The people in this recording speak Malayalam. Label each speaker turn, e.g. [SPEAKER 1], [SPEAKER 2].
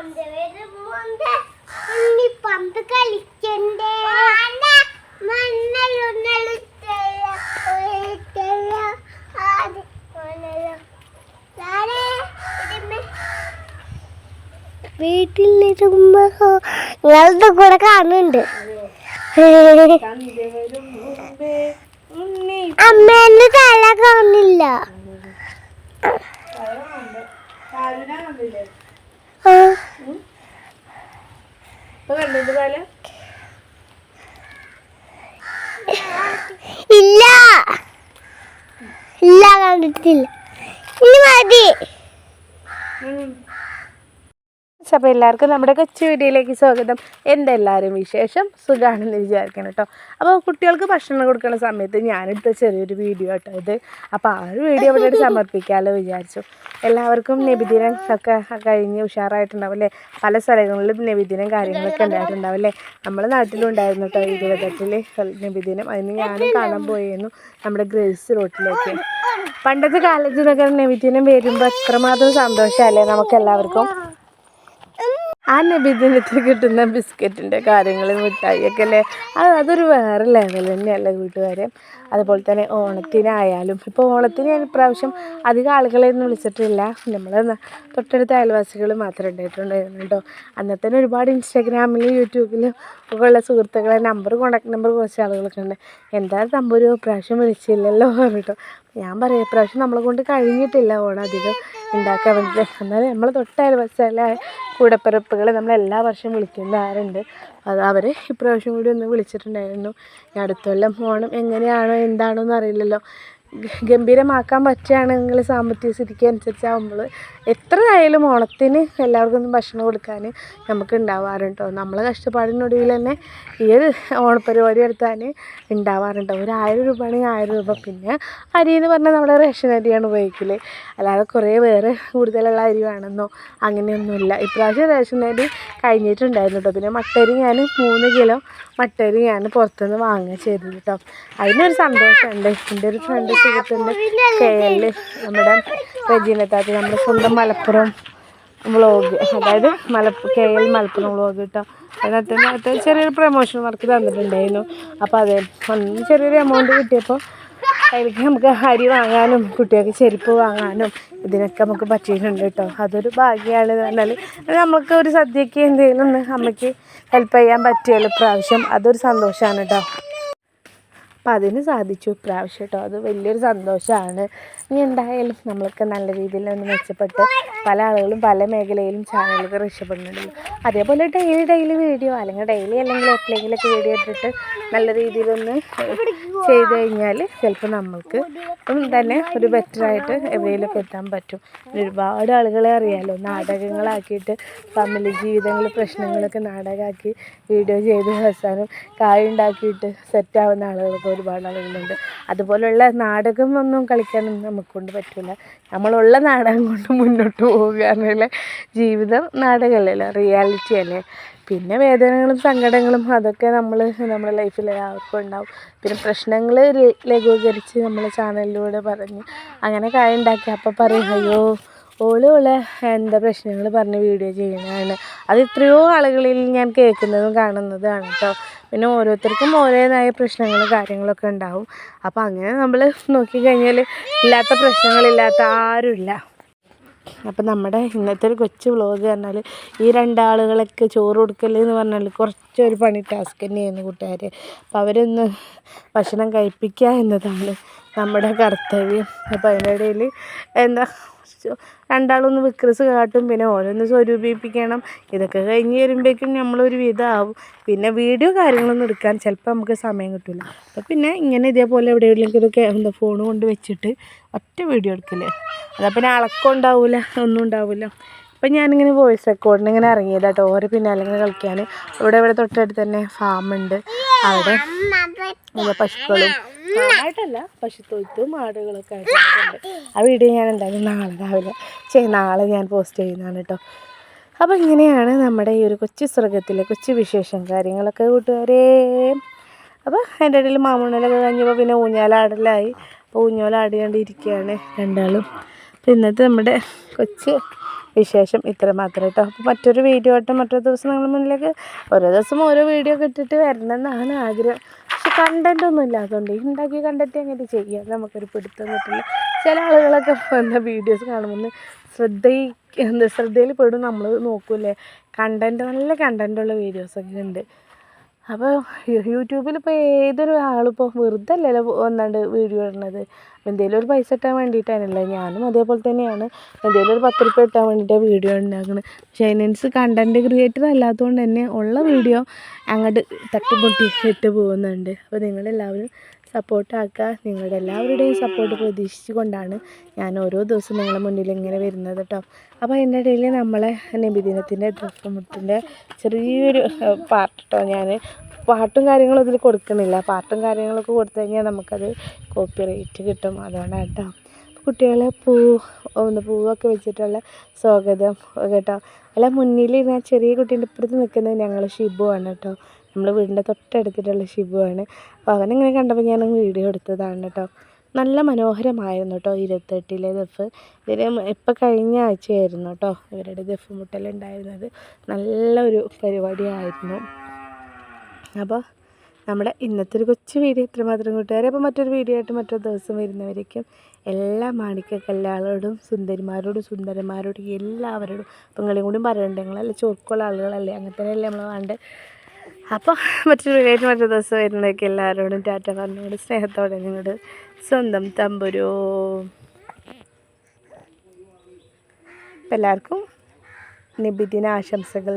[SPEAKER 1] പന്ത് വരുമ്പോണ്ട് ഉണ്ണി പന്ത് കളിക്കണ്ടേ? വീട്ടിലിരുമ്പോ നിങ്ങളുടെ കൂടെ കാണുന്നുണ്ട്. അമ്മേന്റെ തല കാണില്ല ആ, ഇല്ല. ഇല്ല കണ്ടിട്ടില്ല. ഇനി മതി.
[SPEAKER 2] അപ്പോൾ എല്ലാവർക്കും നമ്മുടെ കൊച്ചു വീഡിയോയിലേക്ക് സ്വാഗതം. എന്റെ എല്ലാവരും വിശേഷം? സുഖമാണെന്ന് വിചാരിക്കണം കേട്ടോ. അപ്പോൾ കുട്ടികൾക്ക് ഭക്ഷണം കൊടുക്കുന്ന സമയത്ത് ഞാനെടുത്ത ചെറിയൊരു വീഡിയോ കേട്ടോ ഇത്. അപ്പോൾ ആ ഒരു വീഡിയോ ഇവിടെ സമർപ്പിക്കാമല്ലോ വിചാരിച്ചു. എല്ലാവർക്കും നബിദിനം ഒക്കെ കഴിഞ്ഞ് ഉഷാറായിട്ടുണ്ടാവും പല സ്ഥലങ്ങളിലും നബിദിനം കാര്യങ്ങളൊക്കെ ഉണ്ടായിട്ടുണ്ടാവും അല്ലേ? നമ്മുടെ നാട്ടിലും ഉണ്ടായിരുന്നു കേട്ടോ ഇരുപത്തെട്ടിൽ നബിദിനം. അതിന് ഞാനും കാണാൻ പോയിരുന്നു നമ്മുടെ ഗ്രേസ് റോട്ടിലേക്ക്. പണ്ടത്തെ കാലത്ത് നിന്നൊക്കെ നബിദിനം വരുമ്പോൾ എത്രമാത്രം സന്തോഷമല്ലേ നമുക്ക് എല്ലാവർക്കും ആ നബിദിനത്തിന് കിട്ടുന്ന ബിസ്ക്കറ്റിന്റെ കാര്യങ്ങൾ മിഠായിയൊക്കെ അല്ലേ? അത് അതൊരു വേറെ ലെവൽ തന്നെയല്ലേ കൂട്ടുകാരെ അതുപോലെ തന്നെ ഓണത്തിനായാലും ഇപ്പോൾ ഓണത്തിന് ഞാൻ ഇപ്രാവശ്യം അധികം ആളുകളെയൊന്നും വിളിച്ചിട്ടില്ല. നമ്മൾ തൊട്ടടുത്ത അയൽവാസികൾ മാത്രമേ ഉണ്ടായിട്ടുണ്ടായിരുന്നു കേട്ടോ അന്നത്തെ തന്നെ ഒരുപാട് ഇൻസ്റ്റാഗ്രാമിലും യൂട്യൂബിലും ഒക്കെ ഉള്ള സുഹൃത്തുക്കളെ നമ്പർ കോൺടാക്ട് നമ്പർ കുറച്ച് ആളുകളൊക്കെ ഉണ്ട്. എന്താ തമ്പൊരു പ്രാവശ്യം വിളിച്ചില്ലല്ലോ പറഞ്ഞിട്ടോ. ഞാൻ പറയാം ഇപ്രാവശ്യം നമ്മളെ കൊണ്ട് കഴിഞ്ഞിട്ടില്ല ഓണം അധികം ഉണ്ടാക്കാൻ വേണ്ടിയിട്ട് എന്നാലും നമ്മൾ തൊട്ടയൽവച്ചാലെ കൂടപ്പിറപ്പുകൾ നമ്മൾ എല്ലാ വർഷവും വിളിക്കുന്നവരുണ്ട് അത് അവർ ഇപ്രാവശ്യം കൂടി ഒന്ന് വിളിച്ചിട്ടുണ്ടായിരുന്നു. ഇനി അടുത്ത കൊല്ലം ഓണം എങ്ങനെയാണോ എന്താണോ എന്ന് അറിയില്ലല്ലോ. ഗ- ഗംഭീരമാക്കാൻ പറ്റുകയാണെങ്കിൽ സാമ്പത്തിക സ്ഥിതിക്ക് അനുസരിച്ചാകുമ്പോൾ എത്ര ആയാലും ഓണത്തിന് എല്ലാവർക്കും ഭക്ഷണം കൊടുക്കാൻ നമുക്ക് ഉണ്ടാവാറുണ്ടോ നമ്മളെ കഷ്ടപ്പാടിനൊടുവിൽ തന്നെ ഈ ഒരു ഓണപ്പരിപാടി എടുത്താൽ ഉണ്ടാവാറുണ്ട് ഒരു ആയിരം രൂപയാണെങ്കിൽ ആയിരം രൂപ. പിന്നെ അരി എന്ന് പറഞ്ഞാൽ നമ്മുടെ റേഷൻ അരിയാണ് ഉപയോഗിക്കൽ അല്ലാതെ കുറേ വേറെ കൂടുതലുള്ള അരി വേണമെന്നോ അങ്ങനെയൊന്നുമില്ല. ഇപ്രാവശ്യം റേഷൻ അരി കഴിഞ്ഞിട്ടുണ്ടായിരുന്നു കേട്ടോ പിന്നെ മട്ടരി ഞാൻ മൂന്ന് കിലോ മട്ടരി ഞാൻ പുറത്തുനിന്ന് വാങ്ങുക ചെയ്തത് കേട്ടോ അതിനൊരു സന്തോഷമുണ്ട്. എന്റെ ഒരു ഫ്രണ്ട് സുഹൃത്തുണ്ട് കയ്യിൽ നമ്മുടെ റജീന താത്തി നമ്മുടെ സ്വന്തം മലപ്പുറം വ്ളോഗ് അതായത് മലപ്പ് കെ എൽ മലപ്പുറം വ്ളോഗ് കേട്ടോ. അതിനകത്ത് ചെറിയൊരു പ്രൊമോഷൻ വർക്ക് തന്നിട്ടുണ്ടായിരുന്നു. അപ്പോൾ അതെ ഒന്ന് ചെറിയൊരു എമൗണ്ട് കിട്ടിയപ്പോൾ അതിലേക്ക് നമുക്ക് അരി വാങ്ങാനും കുട്ടികൾക്ക് ചെരുപ്പ് വാങ്ങാനും ഇതിനൊക്കെ നമുക്ക് പറ്റിയിട്ടുണ്ട് കേട്ടോ. അതൊരു ഭാഗ്യമാണ് എന്ന് പറഞ്ഞാൽ നമുക്ക് ഒരു സദ്യക്ക് എന്തെങ്കിലും ഒന്ന് അമ്മയ്ക്ക് ഹെൽപ്പ് ചെയ്യാൻ പറ്റിയല്ലോ പ്രാവശ്യം അതൊരു സന്തോഷമാണ് കേട്ടോ. അപ്പം അതിന് സാധിച്ചു ഇപ്രാവശ്യം കേട്ടോ. അത് വലിയൊരു സന്തോഷമാണ്. ഇനി എന്തായാലും നമ്മളൊക്കെ നല്ല രീതിയിൽ ഒന്ന് മെച്ചപ്പെട്ട് പല ആളുകളും പല മേഖലയിലും ചാനലുകൾ രക്ഷപ്പെടുന്നുണ്ടല്ലോ അതേപോലെ ഡെയിലി ഡെയിലി വീഡിയോ അല്ലെങ്കിൽ ഡെയിലി അല്ലെങ്കിൽ എപ്പോഴെങ്കിലൊക്കെ വീഡിയോ ഇട്ടിട്ട് നല്ല രീതിയിലൊന്ന് ചെയ്ത് കഴിഞ്ഞാൽ ചിലപ്പോൾ നമ്മൾക്ക് തന്നെ ഒരു ബെറ്ററായിട്ട് എവിടെയെങ്കിലുമൊക്കെ എത്താൻ പറ്റും. ഒരുപാട് ആളുകളെ അറിയാമല്ലോ നാടകങ്ങളാക്കിയിട്ട് ഫാമിലി ജീവിതങ്ങൾ പ്രശ്നങ്ങളൊക്കെ നാടകമാക്കി വീഡിയോ ചെയ്ത് അവസാനം കായുണ്ടാക്കിയിട്ട് സെറ്റാവുന്ന ആളുകളൊക്കെ ഒരുപാട് ആളുകളുണ്ട്. അതുപോലുള്ള നാടകം ഒന്നും കളിക്കാനൊന്നും നമുക്കൊണ്ട് പറ്റില്ല നമ്മളുള്ള നാടകം കൊണ്ട് മുന്നോട്ട് പോവുക എന്നുള്ള ജീവിതം നാടകമല്ലല്ലോ റിയാലിറ്റി അല്ലേ? പിന്നെ വേദനകളും സങ്കടങ്ങളും അതൊക്കെ നമ്മൾ നമ്മുടെ ലൈഫിൽ എല്ലാവർക്കും ഉണ്ടാവും. പിന്നെ പ്രശ്നങ്ങൾ ലഘൂകരിച്ച് നമ്മൾ ചാനലിലൂടെ പറഞ്ഞ് അങ്ങനെ കായ ഉണ്ടാക്കി. അപ്പം പറയും അയ്യോ ഓളുള്ള എന്താ പ്രശ്നങ്ങൾ പറഞ്ഞ് വീഡിയോ ചെയ്യണതാണ്. അത് എത്രയോ ആളുകളിൽ ഞാൻ കേൾക്കുന്നതും കാണുന്നതാണ് കേട്ടോ പിന്നെ ഓരോരുത്തർക്കും ഓരോതായ പ്രശ്നങ്ങളും കാര്യങ്ങളൊക്കെ ഉണ്ടാവും. അപ്പോൾ അങ്ങനെ നമ്മൾ നോക്കിക്കഴിഞ്ഞാൽ ഇല്ലാത്ത പ്രശ്നങ്ങളില്ലാത്ത ആരുമില്ല. അപ്പം നമ്മുടെ ഇന്നത്തെ ഒരു കൊച്ചു വ്ളോഗ് പറഞ്ഞാൽ ഈ രണ്ടാളുകളൊക്കെ ചോറ് കൊടുക്കൽ എന്ന് പറഞ്ഞാൽ കുറച്ചൊരു പണി ടാസ്ക് തന്നെയായിരുന്നു കൂട്ടുകാർ അപ്പം അവരൊന്ന് ഭക്ഷണം കഴിപ്പിക്കുക എന്നതാണ് നമ്മുടെ കർത്തവ്യം. അപ്പം അതിനിടയിൽ എന്താ ചോ- രണ്ടാളൊന്ന് വിക്രസ് കാട്ടും പിന്നെ ഓരോന്ന് സ്വരൂപിപ്പിക്കണം. ഇതൊക്കെ കഴിഞ്ഞ് വരുമ്പോഴേക്കും നമ്മളൊരു വിധമാവും പിന്നെ വീഡിയോ കാര്യങ്ങളൊന്നും എടുക്കാൻ ചിലപ്പോൾ നമുക്ക് സമയം കിട്ടില്ല അപ്പം പിന്നെ ഇങ്ങനെ ഇതേപോലെ എവിടെയെങ്കിലും ഒക്കെ എന്താ ഫോൺ കൊണ്ട് വെച്ചിട്ട് ഒറ്റ വീഡിയോ എടുക്കില്ലേ അതാ പിന്നെ അളക്കം ഉണ്ടാവില്ല ഒന്നും ഉണ്ടാവില്ല അപ്പം ഞാനിങ്ങനെ വോയിസ് റെക്കോർഡിന് ഇങ്ങനെ ഇറങ്ങിയതാട്ടോ. ഓരോ പിന്നാലെ ഇങ്ങനെ കളിക്കാൻ. ഇവിടെ ഇവിടെ തൊട്ടടുത്ത് തന്നെ ഫാമുണ്ട് അവിടെ എന്താ പശുക്കളും പക്ഷെ തൊഴുത്ത് ആടുകളൊക്കെ ആയിട്ടുണ്ട് ആ വീഡിയോ ഞാൻ എന്തായാലും നാളെ രാവിലെ ചെയ് നാളെ ഞാൻ പോസ്റ്റ് ചെയ്യുന്നതാണ് കേട്ടോ. അപ്പോൾ ഇങ്ങനെയാണ് നമ്മുടെ ഈ ഒരു കൊച്ചു സ്വർഗത്തിലെ കൊച്ചു വിശേഷം കാര്യങ്ങളൊക്കെ കൂട്ടുകാരേ. അപ്പോൾ അതിന്റെ ഇടയിൽ മാമൂണലൊക്കെ കഴിഞ്ഞപ്പോൾ പിന്നെ ഊഞ്ഞാലാടലായി. അപ്പോൾ ഊഞ്ഞാലാടിക്കൊണ്ടിരിക്കുകയാണ് രണ്ടാളും. അപ്പോൾ ഇന്നത്തെ നമ്മുടെ കൊച്ചു വിശേഷം ഇത്ര മാത്രം കേട്ടോ. അപ്പോൾ മറ്റൊരു വീഡിയോ ആയിട്ട് മറ്റൊരു ദിവസം നിങ്ങളുടെ മുന്നിലേക്ക് ഓരോ ദിവസം ഓരോ വീഡിയോ ഒക്കെ ഇട്ടിട്ട് ആഗ്രഹം. കണ്ടന്റ് ഒന്നും ഇല്ലാത്തതുകൊണ്ട് ഉണ്ടാക്കി കണ്ടന്റ് എങ്ങനെ ചെയ്യാം? നമുക്കൊരു പിടുത്തം കിട്ടില്ല ചില ആളുകളൊക്കെ എന്താ വീഡിയോസ് കാണുമ്പോൾ ശ്രദ്ധയി എന്താ ശ്രദ്ധയിൽ പെടും നമ്മൾ നോക്കൂലേ കണ്ടന്റ് നല്ല കണ്ടന്റുള്ള വീഡിയോസൊക്കെ ഉണ്ട് അപ്പോൾ യൂട്യൂബിൽ ഇപ്പോൾ ഏതൊരു ആളിപ്പോൾ വെറുതെ അല്ലല്ലോ വന്നാണ്ട് വീഡിയോ ഇടുന്നത് എന്തെങ്കിലും ഒരു പൈസ ഇട്ടാൻ വേണ്ടിയിട്ടാണല്ലോ ഞാനും അതേപോലെ തന്നെയാണ്. എന്തെങ്കിലും ഒരു പത്ത് രൂപ ഇട്ടാൻ വേണ്ടിയിട്ടാണ് വീഡിയോ ഉണ്ടാക്കുന്നത് പക്ഷേ അതിനനുസരിച്ച് കണ്ടന്റ് ക്രിയേറ്റർ അല്ലാത്തതുകൊണ്ട് തന്നെ ഉള്ള വീഡിയോ അങ്ങോട്ട് തട്ടിമുട്ടി ഇട്ട് പോകുന്നുണ്ട്. അപ്പോൾ നിങ്ങളെല്ലാവരും സപ്പോർട്ടാക്കുക. നിങ്ങളുടെ എല്ലാവരുടെയും സപ്പോർട്ട് പ്രതീക്ഷിച്ചുകൊണ്ടാണ് ഞാൻ ഓരോ ദിവസവും നിങ്ങളുടെ മുന്നിൽ ഇങ്ങനെ വരുന്നത് കേട്ടോ അപ്പോൾ അതിന്റെ ഇടയിൽ നമ്മളെ നബിദിനത്തിന്റെ ദഫമുട്ടിന്റെ ചെറിയൊരു പാർട്ട് കേട്ടോ ഞാൻ പാട്ടും കാര്യങ്ങളും ഇതിൽ കൊടുക്കണില്ല. പാട്ടും കാര്യങ്ങളൊക്കെ കൊടുത്തു കഴിഞ്ഞാൽ നമുക്കത് കോപ്പി റേറ്റ് കിട്ടും. അതുകൊണ്ടാണ് കേട്ടോ കുട്ടികളെ പൂ ഒന്ന് പൂവൊക്കെ വെച്ചിട്ടുള്ള സ്വാഗതം കേട്ടോ. അല്ല മുന്നിൽ ഞാൻ ചെറിയ കുട്ടീന്റെ ഇപ്പുറത്ത് നിൽക്കുന്നത് ഞങ്ങൾ ആണ് കേട്ടോ നമ്മൾ വീടിന്റെ തൊട്ടടുത്തിട്ടുള്ള ഷിബുവാണ് അപ്പോൾ അവനിങ്ങനെ കണ്ടപ്പോൾ ഞാൻ വീഡിയോ എടുത്തതാണ് കേട്ടോ. നല്ല മനോഹരമായിരുന്നു കേട്ടോ ഇരുപത്തെട്ടിലെ ദഫ്. ഇതിന് ഇപ്പം കഴിഞ്ഞ ആഴ്ചയായിരുന്നു കേട്ടോ ഇവരുടെ ദഫ് മുട്ടലുണ്ടായിരുന്നത് നല്ലൊരു പരിപാടിയായിരുന്നു. അപ്പോൾ നമ്മുടെ ഇന്നത്തെ ഒരു കൊച്ചു വീഡിയോ ഇത്രമാത്രം കൂട്ടുകാരെ. അപ്പോൾ മറ്റൊരു വീഡിയോ ആയിട്ട് മറ്റൊരു ദിവസം വരുന്നവരേക്കും എല്ലാ മാണിക്കക്കല്ലാളോടും സുന്ദരിമാരോടും സുന്ദരന്മാരോടും എല്ലാവരോടും പെങ്ങളെയും കൂടി പറയണ്ടെങ്കിൽ അല്ലെ ചോർക്കുള്ള ആളുകളല്ലേ? അങ്ങനെ തന്നെയല്ലേ നമ്മൾ വേണ്ടത്? അപ്പോൾ മറ്റൊരു വീഡിയോ മറ്റൊരു ദിവസം വരുന്നതൊക്കെ എല്ലാവരോടും ടാറ്റ പറഞ്ഞോട് സ്നേഹത്തോടെ നിങ്ങളുടെ സ്വന്തം തമ്പുരോ. എല്ലാവർക്കും നിബിദിന ആശംസകൾ